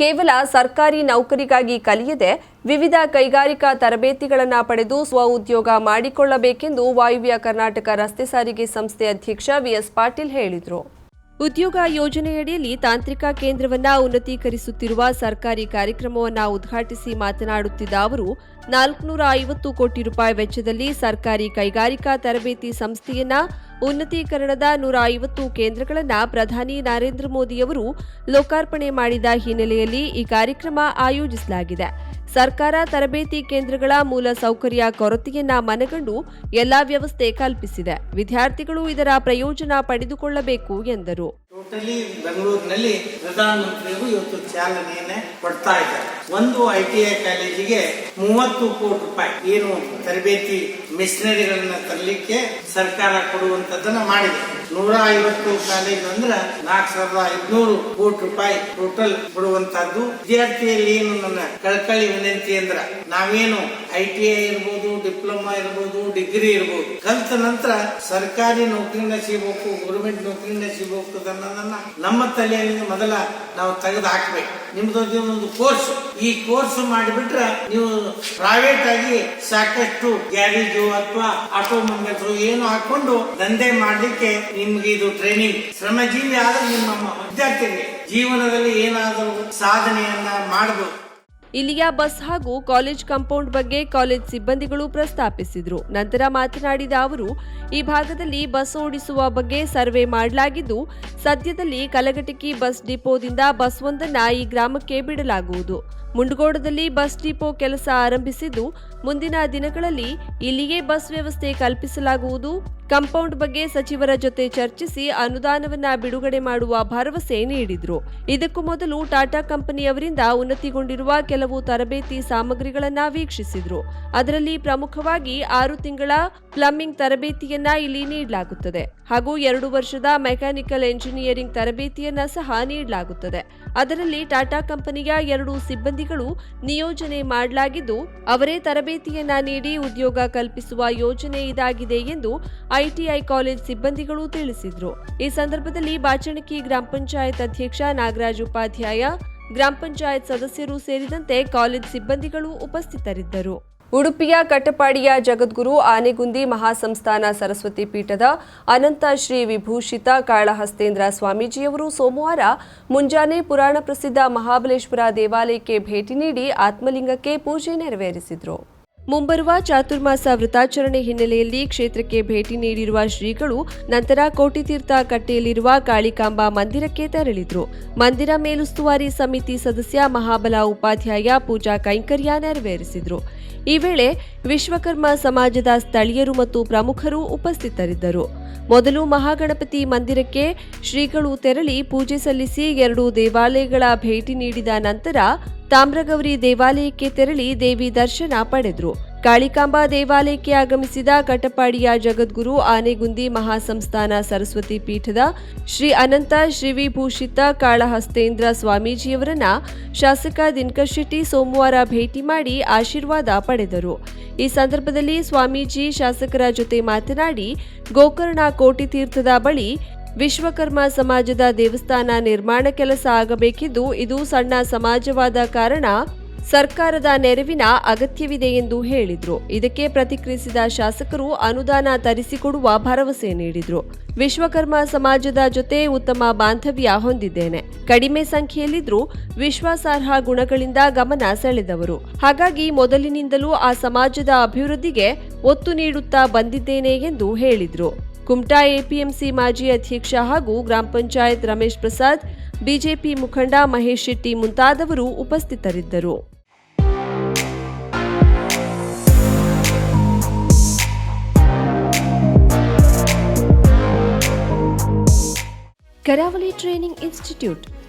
ಕೇವಲ ಸರ್ಕಾರಿ ನೌಕರಿಗಾಗಿ ಕಲಿಯದೆ ವಿವಿಧ ಕೈಗಾರಿಕಾ ತರಬೇತಿಗಳನ್ನು ಪಡೆದು ಸ್ವ ಉದ್ಯೋಗ ಮಾಡಿಕೊಳ್ಳಬೇಕೆಂದು ವಾಯುವ್ಯ ಕರ್ನಾಟಕ ರಸ್ತೆ ಸಾರಿಗೆ ಸಂಸ್ಥೆ ಅಧ್ಯಕ್ಷ ವಿಎಸ್ ಪಾಟೀಲ್ ಹೇಳಿದರು. ಉದ್ಯೋಗ ಯೋಜನೆಯಡಿಯಲ್ಲಿ ತಾಂತ್ರಿಕ ಕೇಂದ್ರವನ್ನ ಉನ್ನತೀಕರಿಸುತ್ತಿರುವ ಸರ್ಕಾರಿ ಕಾರ್ಯಕ್ರಮವನ್ನು ಉದ್ಘಾಟಿಸಿ ಮಾತನಾಡುತ್ತಿದ್ದ ಅವರು, ನಾಲ್ಕುನೂರ ಐವತ್ತು ಕೋಟಿ ರೂಪಾಯಿ ವೆಚ್ಚದಲ್ಲಿ ಸರ್ಕಾರಿ ಕೈಗಾರಿಕಾ ತರಬೇತಿ ಸಂಸ್ಥೆಯನ್ನ ಉನ್ನತೀಕರಣದ ನೂರ ಐವತ್ತು ಕೇಂದ್ರಗಳನ್ನು ಪ್ರಧಾನಿ ನರೇಂದ್ರ ಮೋದಿಯವರು ಲೋಕಾರ್ಪಣೆ ಮಾಡಿದ ಹಿನ್ನೆಲೆಯಲ್ಲಿ ಈ ಕಾರ್ಯಕ್ರಮ ಆಯೋಜಿಸಲಾಗಿದೆ. ಸರ್ಕಾರ ತರಬೇತಿ ಕೇಂದ್ರಗಳ ಮೂಲ ಸೌಕರ್ಯ ಕೊರತೆಯನ್ನ ಮನಗಂಡು ಎಲ್ಲಾ ವ್ಯವಸ್ಥೆ ಕಲ್ಪಿಸಿದೆ. ವಿದ್ಯಾರ್ಥಿಗಳು ಇದರ ಪ್ರಯೋಜನ ಪಡೆದುಕೊಳ್ಳಬೇಕು ಎಂದರು. ಟೋಟಲಿ ಬೆಂಗಳೂರಿನಲ್ಲಿ ಪ್ರಧಾನಮಂತ್ರಿಯವರು ಇವತ್ತು ಚಾಲನೆಯನ್ನ ಕೊಡ್ತಾ ಇದ್ದಾರೆ. ಒಂದು ಐ ಟಿ ಐ ಕಾಲೇಜಿಗೆ ಮೂವತ್ತು ಕೋಟಿ ರೂಪಾಯಿ ಏನು ತರಬೇತಿ ಮಿಷನರಿಗಳನ್ನ ತರಲಿಕ್ಕೆ ಸರ್ಕಾರ ಕೊಡುವಂತದನ್ನ ಮಾಡಿದೆ. ನೂರ ಐವತ್ತು ಕಾಲೇಜ್ ಅಂದ್ರ ನಾಲ್ಕು ಸಾವಿರದ ಐದ್ನೂರು ಕೋಟಿ ರೂಪಾಯಿ ಟೋಟಲ್ ಕೊಡುವಂತದ್ದು ವಿದ್ಯಾರ್ಥಿಯಲ್ಲಿ ಏನು ನನ್ನ ಕಳಕಳಿ ವಿನಂತಿ ಅಂದ್ರ ನಾವೇನು ಐ ಟಿ ಐ ಇರ್ಬೋದು, ಡಿಪ್ಲೊಮಾ ಇರ್ಬೋದು, ಡಿಗ್ರಿ ಇರ್ಬೋದು ಕಲ್ತ ನಂತರ ಸರ್ಕಾರಿ ನೌಕರಿನ ಸಿಗಬೇಕು ಗೌರ್ಮೆಂಟ್ ನೌಕರಿನ ಸಿಗಬೇಕು ನಮ್ಮ ತಲೆಯಲ್ಲಿ ಮೊದಲ ನಾವು ತೆಗೆದು ಹಾಕ್ಬೇಕು ನಿಮ್ದು ಒಂದು ಕೋರ್ಸ್ ಈ ಕೋರ್ಸ್ ಮಾಡಿಬಿಟ್ರೆ ನೀವು ಪ್ರೈವೇಟ್ ಆಗಿ ಸಾಕಷ್ಟು ಗ್ಯಾರೇಜು ಅಥವಾ ಆಟೋಮೊಬೈಲ್ಸ್ ಏನು ಹಾಕೊಂಡು ದಂಧೆ ಮಾಡಲಿಕ್ಕೆ ನಿಮ್ಗೆ ಇದು ಟ್ರೈನಿಂಗ್ ಶ್ರಮಜೀವಿ ಆದ್ರೆ ನಿಮ್ಮ ವಿದ್ಯಾರ್ಥಿಗೆ ಜೀವನದಲ್ಲಿ ಏನಾದರೂ ಸಾಧನೆಯನ್ನ ಮಾಡಬಹುದು ಇಲ್ಲಿಯ ಬಸ್ ಹಾಗೂ ಕಾಲೇಜ್ ಕಾಂಪೌಂಡ್ ಬಗ್ಗೆ ಕಾಲೇಜ್ ಸಿಬ್ಬಂದಿಗಳು ಪ್ರಸ್ತಾಪಿಸಿದರು. ನಂತರ ಮಾತನಾಡಿದ ಅವರು, ಈ ಭಾಗದಲ್ಲಿ ಬಸ್ ಓಡಿಸುವ ಬಗ್ಗೆ ಸರ್ವೆ ಮಾಡಲಾಗಿದ್ದು, ಸದ್ಯದಲ್ಲಿ ಕಲಘಟಕಿ ಬಸ್ ಡಿಪೋದಿಂದ ಬಸ್ ಒಂದನ್ನು ಈ ಗ್ರಾಮಕ್ಕೆ ಬಿಡಲಾಗುವುದು. ಮುಂಡಗೋಡದಲ್ಲಿ ಬಸ್ ಡಿಪೋ ಕೆಲಸ ಆರಂಭಿಸಿದ್ದು, ಮುಂದಿನ ದಿನಗಳಲ್ಲಿ ಇಲ್ಲಿಯೇ ಬಸ್ ವ್ಯವಸ್ಥೆ ಕಲ್ಪಿಸಲಾಗುವುದು. ಕಾಂಪೌಂಡ್ ಬಗ್ಗೆ ಸಚಿವರ ಜೊತೆ ಚರ್ಚಿಸಿ ಅನುದಾನವನ್ನ ಬಿಡುಗಡೆ ಮಾಡುವ ಭರವಸೆ ನೀಡಿದ್ರು. ಇದಕ್ಕೂ ಮೊದಲು ಟಾಟಾ ಕಂಪನಿಯವರಿಂದ ಉನ್ನತಿಗೊಂಡಿರುವ ಕೆಲವು ತರಬೇತಿ ಸಾಮಗ್ರಿಗಳನ್ನ ವೀಕ್ಷಿಸಿದ್ರು. ಅದರಲ್ಲಿ ಪ್ರಮುಖವಾಗಿ ಆರು ತಿಂಗಳ ಪ್ಲಂಬಿಂಗ್ ತರಬೇತಿಯನ್ನ ಇಲ್ಲಿ ನೀಡಲಾಗುತ್ತದೆ ಹಾಗೂ ಎರಡು ವರ್ಷದ ಮೆಕ್ಯಾನಿಕಲ್ ಎಂಜಿನಿಯರಿಂಗ್ ತರಬೇತಿಯನ್ನ ಸಹ ನೀಡಲಾಗುತ್ತದೆ. ಅದರಲ್ಲಿ ಟಾಟಾ ಕಂಪನಿಯ ಎರಡು ಸಿಬ್ಬಂದಿಗಳು ನಿಯೋಜನೆ ಮಾಡಲಾಗಿದ್ದು, ಅವರೇ ತರಬೇತಿಯನ್ನ ನೀಡಿ ಉದ್ಯೋಗ ಕಲ್ಪಿಸುವ ಯೋಜನೆ ಇದಾಗಿದೆ ಎಂದು ಐಟಿಐ ಕಾಲೇಜ್ ಸಿಬ್ಬಂದಿಗಳು ತಿಳಿಸಿದರು. ಈ ಸಂದರ್ಭದಲ್ಲಿ ಬಾಚಣಕಿ ಗ್ರಾಮ ಪಂಚಾಯತ್ ಅಧ್ಯಕ್ಷ ನಾಗರಾಜ್ ಉಪಾಧ್ಯಾಯ, ಗ್ರಾಮ ಪಂಚಾಯತ್ ಸದಸ್ಯರು ಸೇರಿದಂತೆ ಕಾಲೇಜ್ ಸಿಬ್ಬಂದಿಗಳು ಉಪಸ್ಥಿತರಿದ್ದರು. ಉಡುಪಿಯ ಕಟ್ಟಪಾಡಿಯ ಜಗದ್ಗುರು ಆನೆಗುಂದಿ ಮಹಾಸಂಸ್ಥಾನ ಸರಸ್ವತಿ ಪೀಠದ ಅನಂತ ಶ್ರೀ ವಿಭೂಷಿತ ಕಾಳಹಸ್ತೇಂದ್ರ ಸ್ವಾಮೀಜಿಯವರು ಸೋಮವಾರ ಮುಂಜಾನೆ ಪುರಾಣ ಪ್ರಸಿದ್ಧ ಮಹಾಬಲೇಶ್ವರ ದೇವಾಲಯಕ್ಕೆ ಭೇಟಿ ನೀಡಿ ಆತ್ಮಲಿಂಗಕ್ಕೆ ಪೂಜೆ ನೆರವೇರಿಸಿದರು. ಮುಂಬರುವ ಚಾತುರ್ಮಾಸ ವೃತಾಚರಣೆ ಹಿನ್ನೆಲೆಯಲ್ಲಿ ಕ್ಷೇತ್ರಕ್ಕೆ ಭೇಟಿ ನೀಡಿರುವ ಶ್ರೀಗಳು ನಂತರ ಕೋಟಿತೀರ್ಥ ಕಟ್ಟೆಯಲ್ಲಿರುವ ಕಾಳಿಕಾಂಬಾ ಮಂದಿರಕ್ಕೆ ತೆರಳಿದ್ರು. ಮಂದಿರ ಮೇಲುಸ್ತುವಾರಿ ಸಮಿತಿ ಸದಸ್ಯ ಮಹಾಬಲ ಉಪಾಧ್ಯಾಯ ಪೂಜಾ ಕೈಂಕರ್ಯ ನೆರವೇರಿಸಿದ್ರು. ಈ ವೇಳೆ ವಿಶ್ವಕರ್ಮ ಸಮಾಜದ ಸ್ಥಳೀಯರು ಮತ್ತು ಪ್ರಮುಖರು ಉಪಸ್ಥಿತರಿದ್ದರು. ಮೊದಲು ಮಹಾಗಣಪತಿ ಮಂದಿರಕ್ಕೆ ಶ್ರೀಗಳು ತೆರಳಿ ಪೂಜೆ ಸಲ್ಲಿಸಿ ಎರಡು ದೇವಾಲಯಗಳ ಭೇಟಿ ನೀಡಿದ ನಂತರ ತಾಮ್ರಗೌರಿ ದೇವಾಲಯಕ್ಕೆ ತೆರಳಿ ದೇವಿ ದರ್ಶನ ಪಡೆದರು. ಕಾಳಿಕಾಂಬಾ ದೇವಾಲಯಕ್ಕೆ ಆಗಮಿಸಿದ ಕಟಪಾಡಿಯ ಜಗದ್ಗುರು ಆನೆಗುಂದಿ ಮಹಾಸಂಸ್ಥಾನ ಸರಸ್ವತಿ ಪೀಠದ ಶ್ರೀ ಅನಂತ ಶ್ರೀವಿಭೂಷಿತ ಕಾಳಹಸ್ತೇಂದ್ರ ಸ್ವಾಮೀಜಿಯವರನ್ನ ಶಾಸಕ ದಿನಕರ್ ಶೆಟ್ಟಿ ಸೋಮವಾರ ಭೇಟಿ ಮಾಡಿ ಆಶೀರ್ವಾದ ಪಡೆದರು. ಈ ಸಂದರ್ಭದಲ್ಲಿ ಸ್ವಾಮೀಜಿ ಶಾಸಕರ ಜೊತೆ ಮಾತನಾಡಿ, ಗೋಕರ್ಣ ಕೋಟಿ ತೀರ್ಥದ ಬಳಿ ವಿಶ್ವಕರ್ಮ ಸಮಾಜದ ದೇವಸ್ಥಾನ ನಿರ್ಮಾಣ ಕೆಲಸ ಆಗಬೇಕಿದ್ದು ಇದು ಸಣ್ಣ ಸಮಾಜವಾದ ಕಾರಣ ಸರ್ಕಾರದ ನೆರವಿನ ಅಗತ್ಯವಿದೆ ಎಂದು ಹೇಳಿದ್ರು. ಇದಕ್ಕೆ ಪ್ರತಿಕ್ರಿಯಿಸಿದ ಶಾಸಕರು ಅನುದಾನ ತರಿಸಿಕೊಡುವ ಭರವಸೆ ನೀಡಿದ್ರು. ವಿಶ್ವಕರ್ಮ ಸಮಾಜದ ಜೊತೆ ಉತ್ತಮ ಬಾಂಧವ್ಯ ಹೊಂದಿದ್ದೇನೆ. ಕಡಿಮೆ ಸಂಖ್ಯೆಯಲ್ಲಿದ್ರೂ ವಿಶ್ವಾಸಾರ್ಹ ಗುಣಗಳಿಂದ ಗಮನ ಸೆಳೆದವರು. ಹಾಗಾಗಿ ಮೊದಲಿನಿಂದಲೂ ಆ ಸಮಾಜದ ಅಭಿವೃದ್ಧಿಗೆ ಒತ್ತು ನೀಡುತ್ತಾ ಬಂದಿದ್ದೇನೆ ಎಂದು ಹೇಳಿದ್ರು. ಕುಮಟಾ ಎಪಿಎಂಸಿ ಮಾಜಿ ಅಧ್ಯಕ್ಷ ಹಾಗೂ ಗ್ರಾಮ ಪಂಚಾಯತ್ ರಮೇಶ್ ಪ್ರಸಾದ್, ಬಿಜೆಪಿ ಮುಖಂಡ ಮಹೇಶ್ ಶೆಟ್ಟಿ ಮುಂತಾದವರು ಉಪಸ್ಥಿತರಿದ್ದರು. Karavali training institute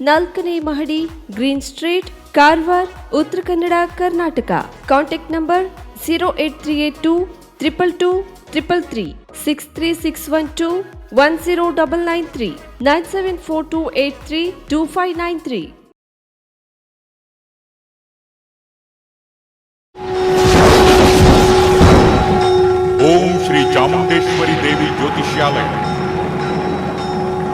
ನಾಲ್ಕನೇ ಮಹಡಿ green street Karwar Uttara Kannada Karnataka contact number zero eight three eight two triple two triple three six three six one two one zero double nine three nine seven four two eight three two five nine three Om Shri Chamundeshwari Devi ಜ್ಯೋತಿಷ್ಯಾಲಯ